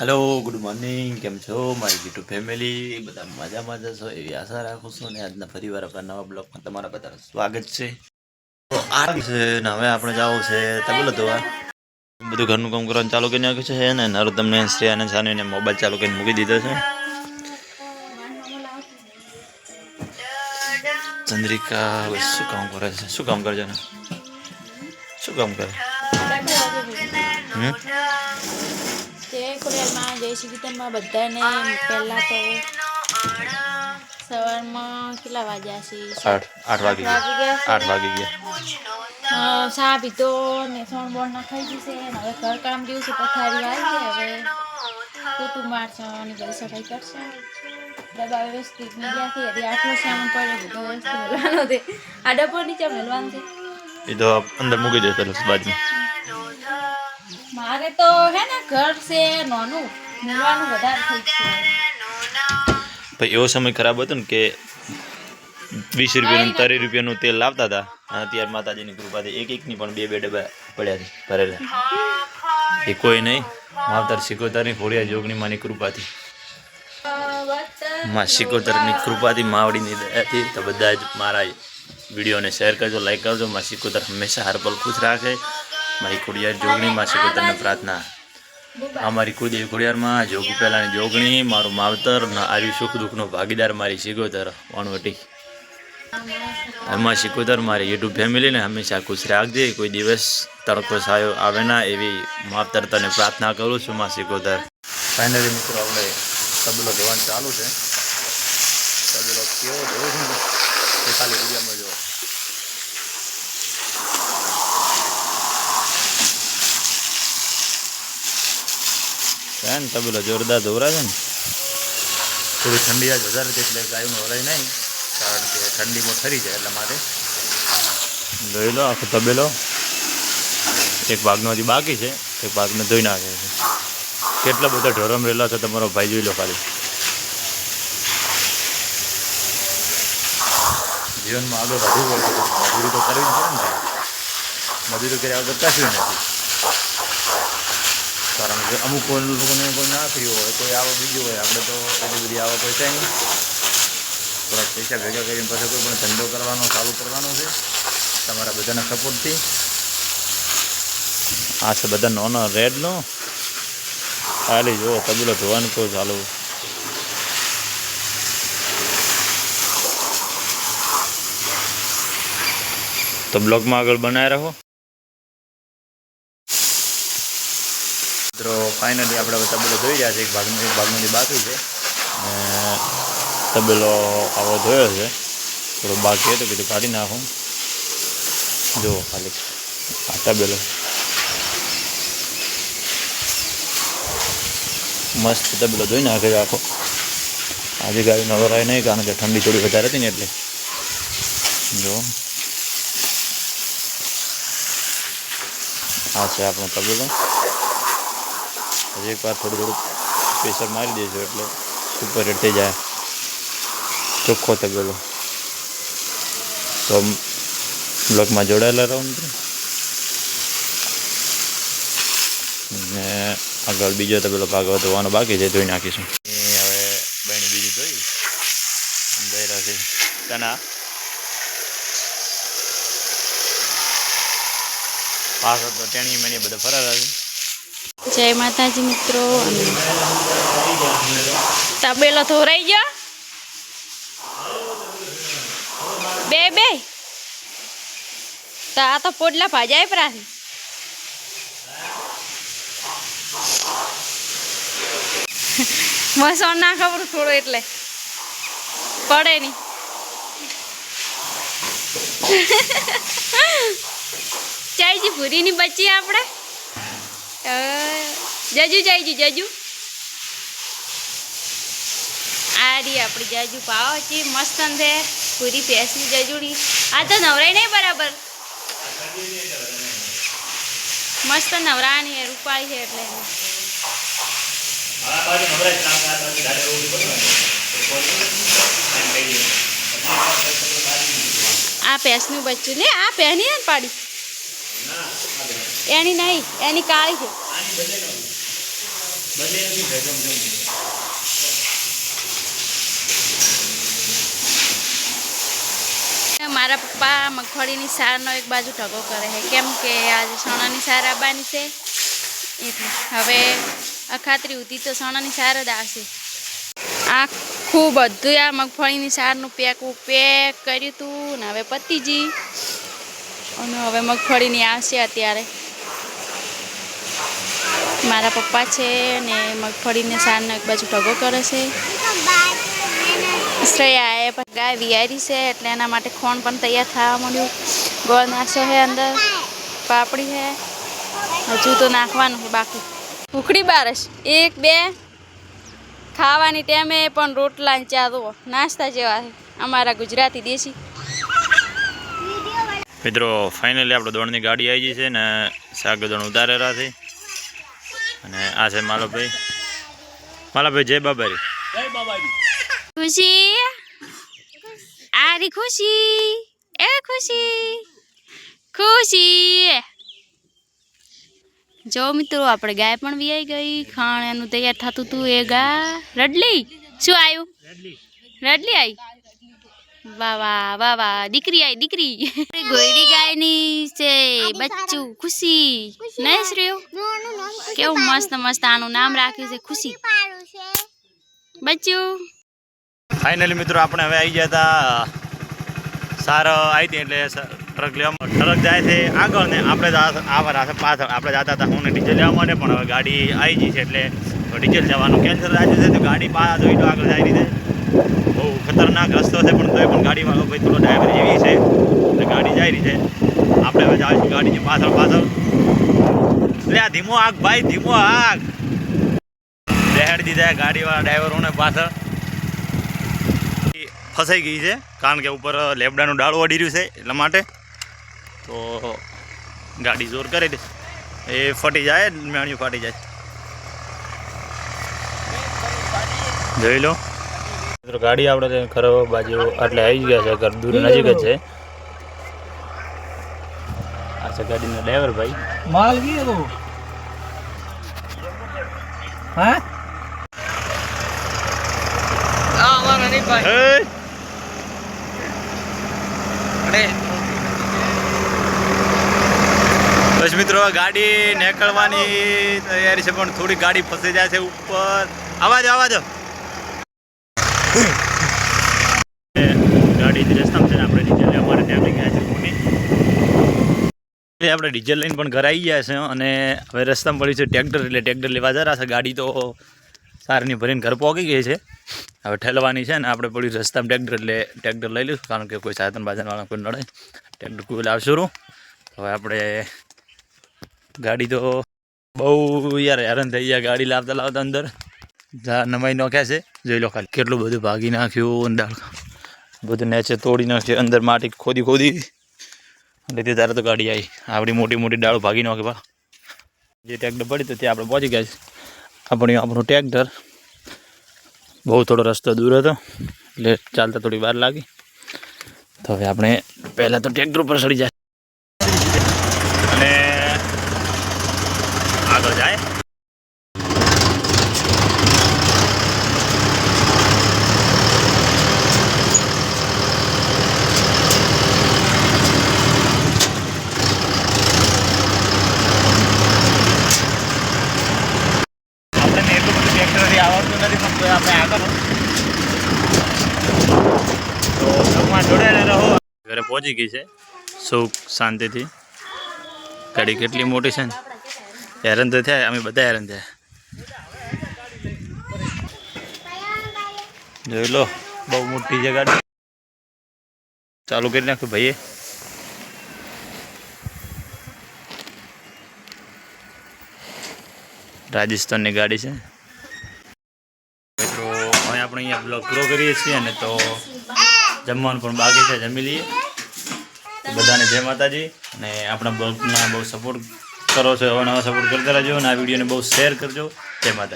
Hello good morning કેમ છો? મારી યુટ્યુબ ફેમિલી બધા મજામાં જશો એવી આશા રાખું છું અને આજના ફરીવાર આપણા નવા બ્લોગમાં તમારા બધાનું સ્વાગત છે. આ છે હવે આપણે જવું છે તબલો ધોવા. બધું ઘરનું કામ કરવાનું ચાલુ કરી નાખ્યું છે ને નરોત્તમને શ્રી અને સાનુને મોબાઈલ ચાલુ કરીને મૂકી દીધો છે. ચંદ્રિકા શું કામ કરે છે? શું કામ કરે છે ને? શું કામ કરે? તે ખોડિયારમાં જય શ્રી કીર્તનમાં બધાને પહેલાં તો સવારમાં કેટલા વાગ્યા છે આઠ આઠ વાગી ગયા. આઠ વાગી ગયા? ચા પીધો ને સોણ બોણ નખાઈ ગઈ છે હવે ઘર કામ જેવું છે પથારી આવી છે હવે પોતું મારશો અને બધી સફાઈ કરશે. ડબ્બા વ્યવસ્થિત મીડિયાથી હજી આટલો સામાન પડે બધો વ્યવસ્થિત મેળવાનો છે. આ ડબ્બો નીચે મેળવાનું છે. એ તો અંદર મૂકી દે તરસ બાજુ મારે તો હે ને ઘર છે નોનું મેળવાનું વધારે થઈ છે. ભાઈ એવો સમય ખરાબ હતો ને કે વીસ રૂપિયાનું ત્રીસ રૂપિયાનું તેલ લાવતા હતા અત્યારે માતાજીની કૃપાથી એક એકની પણ બે બે ડબ્બા પડ્યા છે ભરેલા. એ કોઈ નહીં માવતર શિકોતરની ફોડિયા જોગણી માની કૃપાથી. માં શિકોતરની કૃપાથી માવડીની દયાથી તો બધા જ મારા વિડીયોને શેર કરજો લાઈક કરજો. માસી કુદર હંમેશા હર પલ ખુશ રાખે. મારી ખોડિયાર જોગણી, માસી કુદરને પ્રાર્થના. અમારી કુળદેવી ખોડિયારમાં જોગ પહેલાની જોગણી, મારું માવતર આર્યું સુખ દુઃખનો ભાગીદાર મારી સિકોતર વણવટી. એમાં સિકોતર મારી યુટ્યુબ ફેમિલીને હંમેશા ખુશ રાખજે. કોઈ દિવસ તડકો સાયો આવે ના એવી માવતર તને પ્રાર્થના કરું છું માં સિકોતર ફાઇનલી મિત્રો, આપણે તબલો ધોવાનું ચાલુ છે. તબલો કેવો ધોવો ખાલી વિડીયોમાં છે ને તબેલો જોરદાર ધોવરા છે ને. થોડી ઠંડી આજ વધારે છે એટલે ગાયું હરાય નહીં કારણ કે ઠંડીમાં ઠરી જાય એટલા માટે ધોઈ લો આખો તબેલો. એક ભાગનો હજી બાકી છે એક ભાગને ધોઈ નાખે છે. કેટલા બધા ઢોરમ રહેલા છે તમારો ભાઈ જોઈ લો ખાલી. જીવનમાં આગળ વધવું હોય તો મજૂરી તો કરવી જ પડે ને. મજૂરી કર્યા વગર કશું નથી. કારણ કે અમુક લોકોને કોઈ ના થયું હોય, કોઈ આવક બીજી હોય, આપણે તો એટલી બધી આવક હોય છે નહીં. થોડાક પૈસા ભેગા કરીને પછી કોઈ પણ ધંધો કરવાનો, ચાલુ કરવાનો છે. તમારા બધાના સપોર્ટથી. આ છે બધા નોનો રેડનો. ખાલી જુઓ, તબેલો ધોવાનું તો ચાલુ. તો બ્લોગમાં આગળ બનાવી રાખો. મિત્રો ફાઇનલી આપણે તબેલો ધોઈ રહ્યા છે. એક ભાગનું એક ભાગનું બાકી છે. અને તબેલો આવો ધોયો છે. થોડો બાકી હતો, કીધું કાઢી નાખું. જુઓ ખાલી આ તબેલો. મસ્ત તબેલો ધોઈ નાખે છે આખો. આજે ગાડી નવરાય નહીં, કારણ કે ઠંડી થોડી વધારે હતી ને એટલે. જો આ છે આપણો તબેલો. હજી એક વાર થોડું થોડું પ્રેશર મારી દઈશું એટલે સુપર હિટ થઈ જાય ચોખ્ખો તબેલો તો બ્લોકમાં જોડાયેલા રહો મિત્રો ને આગળ બીજો તબેલો ભાગ ધોવાનો બાકી છે ધોઈ નાખીશું એ હવે બહેની બીજી ધોઈ ધોઈ રાખી તના પાછળ તો ટેણી મેણી બધા ફરાર છે જય માતાજી મિત્રો. અને તબેલો ધોરાઈ ગયો? બે બે. તો આ તો પોટલા ભાજાય પ્રાથી મસણ ના ખબર થોડું એટલે. પડે નહીં ચાઈજી ભૂરીની બચી આપણે જજુ જાયજુ જજુ. આ રી આપણી જાજુ પાવ છે મસ્ત છે પૂરી ભેંસની જજુડી. આ તો નવરાય નહીં બરાબર. મસ્ત નવરાણી રૂપાળી છે એટલે. આ ભેંસનું બચ્ચું લે આ પહેની ને પાડી એની નહીં એની કાળી છે. મારા પપ્પા મગફળીની સારનો એક બાજુ ઢગો કરે છે. કેમ કે આજે સણાની સાર આવવાની છે. એટલે હવે અખાત્રી ઉધી તો સણાની સાર જ આવશે. આખું બધું આ મગફળીની સારનું પેકું પેક કર્યું હતું ને હવે પતિજી અને હવે મગફળીની આવશે અત્યારે. મારા પપ્પા છે ને મગફળીને સારનો એક બાજુ ઢગો કરે છે. શ્રેયા એ ગાય વિયારી છે એટલે એના માટે ખોણ પણ તૈયાર થવા માંડ્યું. ગોળ નાખશો છે અંદર. પાપડી છે હજુ તો નાખવાનું છે બાકી. ઉખડી બારસ. એક, બે. ખાવાની ટાઈમે પણ રોટલા ચા દો નાસ્તા જેવા છે. અમારા ગુજરાતી દેશી. મિત્રો ફાઇનલી આપણે દોડની ગાડી આવી ગઈ છે ને શાક દોડ ઉતારેલા છે. અને આ છે માલાભાઈ. માલાભાઈ જય બાબારી. ખુશી? આરી ખુશી? એ ખુશી? ખુશી? જો મિત્રો આપણે ગાય પણ વિયાઈ ગઈ. ખાણ એનું તૈયાર થતું હતું એ ગા રડલી શું આવ્યું રડલી. આવી વાહ વાહ વાહ વાહ. દીકરી આઈ દીકરી. ગોયડી ગાયની છે બચ્ચું ખુશી. નહીં શ્રીઓ કેવું મસ્ત મસ્ત આનું નામ રાખ્યું છે ખુશી. બચ્ચું. ફાઇનલી મિત્રો આપણે હવે આવી ગયા હતા સારો આવી હતી એટલે ટ્રક લેવા ટ્રક જાય છે આગળ ને આપણે આવવાના પાછળ આપણે જતા હતા હું ડીઝલ લેવા માટે પણ હવે ગાડી આવી ગઈ છે એટલે ડીઝલ જવાનું. કેન્સલ રાખ્યું છે તો ગાડી પાછા જોઈ લો આગળ જાય રીતે બહુ ખતરનાક રસ્તો છે, પણ તોય પણ ગાડીવાળો ભાઈ થોડો ડ્રાઈવર જેવી છે. એટલે ગાડી જાય રહી છે. આપણે હવે જાવીશું ગાડીની પાછળ પાછળ. એટલે આ ધીમો આગ ભાઈ, ધીમો આગ. બેહાડી દીધા ગાડીવાળા ડ્રાઈવરોને પાછળ. ફસાઈ ગઈ છે, કારણ કે ઉપર લેબડાનું ડાળું અડી રહ્યું છે, એટલા માટે. તો ગાડી જોર કરી દે. એ ફટી જાય મેણ્યું ફાટી જાય. જોઈ લો. ગાડી આવડે છે ખરો બાજુ એટલે આવી ગયા છે ઘર દૂર નજીક જ છે. આ છે ગાડીનો ડ્રાઈવર ભાઈ. માલ ગયો હા? મિત્રો ગાડી નીકળવાની તૈયારી છે પણ થોડી ગાડી ફસી જાય છે ઉપર. આવાજો આવાજો. ગાડી રસ્તામાં છે ને, આપણે ડીઝલ લેવા ત્યાં લઈ ગયા છે આપણે ડીઝલ લઈને પણ ઘરે આવી ગયા છે અને હવે રસ્તામાં પડ્યું છે ટ્રેક્ટર, એટલે ટ્રેક્ટર લેવા જરા છે. ગાડી તો સારની ભરીને ઘર પહોંચી ગઈ છે. હવે ઠેલવાની છે ને, આપણે પડ્યું રસ્તામાં ટ્રેક્ટર, એટલે ટ્રેક્ટર લઈ લઈશું, કારણ કે કોઈ સાધન બાધનવાળા કોઈ નડે. ટ્રેક્ટર કોઈ લાવશું રૂ હવે આપણે ગાડી તો બહુ યાર હેરાન થઈ ગયા, ગાડી લાવતા લાવતા અંદર. નમાઈ નાખ્યા છે. જોઈ લો ખાલી કેટલું બધું ભાગી નાખ્યું દાળ બધું નેચે તોડી નાખ્યું અંદર માટી ખોદી ખોદી. એટલે તે તારે તો ગાડી આવી. આપણી મોટી મોટી ડાળો ભાગી નાખે બા જે ટ્રેક્ટર પડી તો ત્યાં આપણે પહોંચી ગયા છે આપણી આપણું ટ્રેક્ટર બહુ થોડો રસ્તો દૂર હતો, એટલે ચાલતા થોડી વાર લાગી. તો હવે આપણે પહેલાં તો ટ્રેક્ટર ઉપર ચડી જાય અને આગળ જાય આપણને એટલું બધું ટ્રેક્ટરથી આવડતું નથી પણ તોય આપણે આગળ તો બ્લોગમાં જોડાયેલા રહો ઘરે પહોંચી ગઈ છે. સુખ, શાંતિથી. ગાડી કેટલી મોટી છે ને? હેરાન તો થયા, અમે બધા હેરાન થયા. જોઈ લો, બહુ મોટી છે ગાડી. ચાલુ કરી નાખ્યું ભાઈએ. રાજસ્થાનની ગાડી છે. મિત્રો, હવે આપણે અહીંયા બ્લોગ પૂરો કરીએ છીએ ને તો જમવાનું પણ બાકી છે, જમી લઈએ. બધાને જય માતાજી. અને આપણા બ્લોગના બહુ સપોર્ટ કરો છો હવે નવા સપોર્ટ કરતા રહેજો અને આ વિડીયોને બહુ શેર કરજો. જય માતાજી.